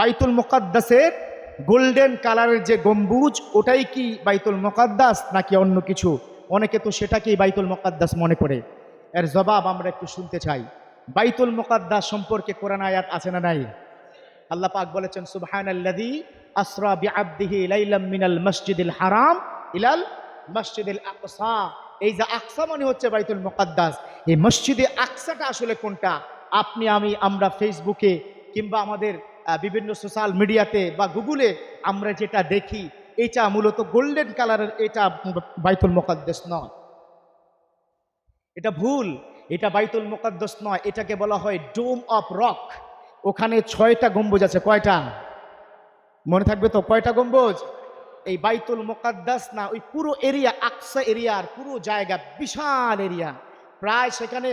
বাইতুল মোকাদ্দাসের গোল্ডেন কালারের যে গম্বুজ, ওটাই কি বাইতুল মোকাদ্দাস নাকি অন্য কিছু? অনেকে তো সেটাকেই বাইতুল মোকাদ্দাস মনে করে। এর জবাব আমরা একটু শুনতে চাই। বাইতুল মোকাদ্দাস সম্পর্কে কোরআন আয়াত আছে না নাই? আল্লাহ পাক বলেছেন, সুবহানাল্লাযী আসরা বিআবদিহি লাইলাম মিনাল মসজিদিল হারাম ইলাল মসজিদিল আকসা। এই যে আকসা মানে হচ্ছে বাইতুল মুকাদ্দাস। এই মসজিদে আকসাটা আসলে কোনটা? আপনি, আমি, আমরা ফেসবুকে কিংবা আমাদের বিভিন্ন সোশ্যাল মিডিয়াতে বা গুগলে আমরা যেটা দেখি, এটা মূলত গোল্ডেন কালারের এটা বাইতুল মুকাদ্দাস নয়। এটা ভুল, এটা বাইতুল মুকাদ্দাস নয়। এটাকে বলা হয় ডোম অফ রক ওখানে ছয়টা গম্বুজ আছে, কয়টা? মনে থাকবে তো, কয়টা গম্বুজ? এই বাইতুল মোকাদ্দাস না, ওই পুরো এরিয়া আকসা এরিয়ার পুরো জায়গা বিশাল এরিয়া প্রায় সেখানে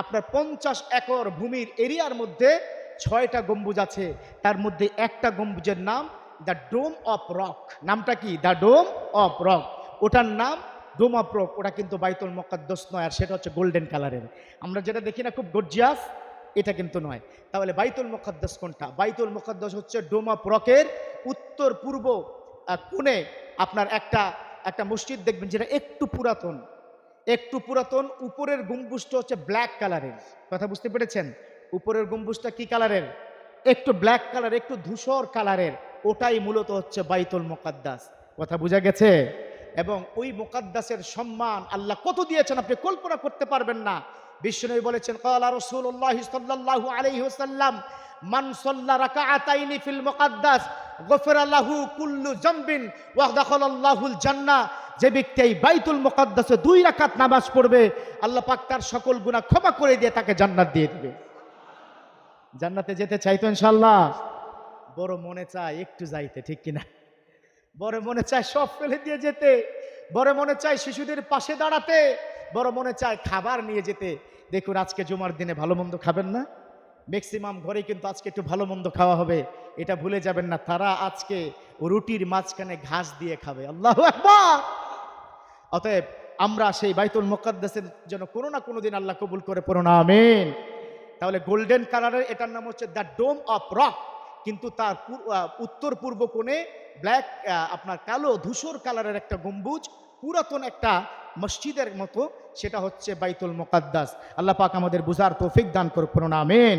আপনার পঞ্চাশ একর ভূমির এরিয়ার মধ্যে ছয়টা গম্বুজ আছে, তার মধ্যে একটা গম্বুজের নাম দ্য ডোম অফ রক। নামটা কি? The dome of rock. ওটার নাম ডোম অফ রক, ওটা কিন্তু বাইতুল মোকাদ্দাস নয়, আর সেটা হচ্ছে গোল্ডেন কালারের। আমরা যেটা দেখি না, খুব গর্জিয়াস, এটা কিন্তু নয়। তাহলে বাইতুল মুকাদ্দাস কোনটা? বাইতুল মুকাদ্দাস হচ্ছে ডোম অফ রকের উত্তর পূর্ব কোণে আপনার একটা একটা মসজিদ দেখবেন যেটা একটু পুরাতন। একটু পুরাতন, উপরের গম্বুজটা হচ্ছে ব্ল্যাক কালারের। কথা বুঝতে পেরেছেন? উপরের গম্বুজটা কি কালারের? একটু ব্ল্যাক কালার, একটু ধূসর কালারের। ওটাই মূলত হচ্ছে বাইতুল মোকাদ্দাস। কথা বোঝা গেছে? এবং ওই মোকাদ্দাসের সম্মান আল্লাহ কত দিয়েছেন আপনি কল্পনা করতে পারবেন না। বিষ্ণু বলেছেন কালা রসুল্লাহ সাল্লাল্লাহু আলাইহি ওয়াসাল্লাম, মান সাল্লা রাকাআতাইনি ফিল মুকাদ্দাস, গফিরা কুল্লু জামবিন, ওয়া দাখালাল্লাহুল জান্নাহ যে ব্যক্তি এই বাইতুল মুকাদ্দাসে দুই রাকাত নামাজ পড়বে, আল্লাহ পাক তার সকল গুনাহ ক্ষমা করে দিয়ে তাকে জান্নাত দিয়ে দিবে। জান্নাতে যেতে চাইতো ইনশাল্লাহ বড় মনে চায় একটু যাইতে, ঠিক কিনা? বড় মনে চায় সব ফেলে দিয়ে যেতে। বড় মনে চায় শিশুদের পাশে দাঁড়াতে। বড় মনে চায় খাবার নিয়ে যেতে। দেখুন, আজকে জুমার দিনে ভালো মন্দ খাবেন না? ম্যাক্সিমাম ঘরে কিন্তু আজকে একটু ভালো মন্দ খাওয়া হবে। এটা ভুলে যাবেন না, তারা আজকে রুটির মাঝখানে ঘাস দিয়ে খাবে। আল্লাহ অতএব আমরা সেই বাইতুল মোকাদ্দাসের জন্য কোনো না কোনো দিন আল্লাহ কবুল করে পড়ো না আমিন। তাহলে গোল্ডেন কালারের এটার নাম হচ্ছে দ্য ডোম অফ রক কিন্তু তার উত্তর পূর্ব কোণে ব্ল্যাক আপনার কালো ধূসর কালারের একটা গম্বুজ, পুরাতন একটা মসজিদের মতো, সেটা হচ্ছে বাইতুল মোকাদ্দাস। আল্লাহ পাক আমাদের বুঝার তৌফিক দান করুন আমিন।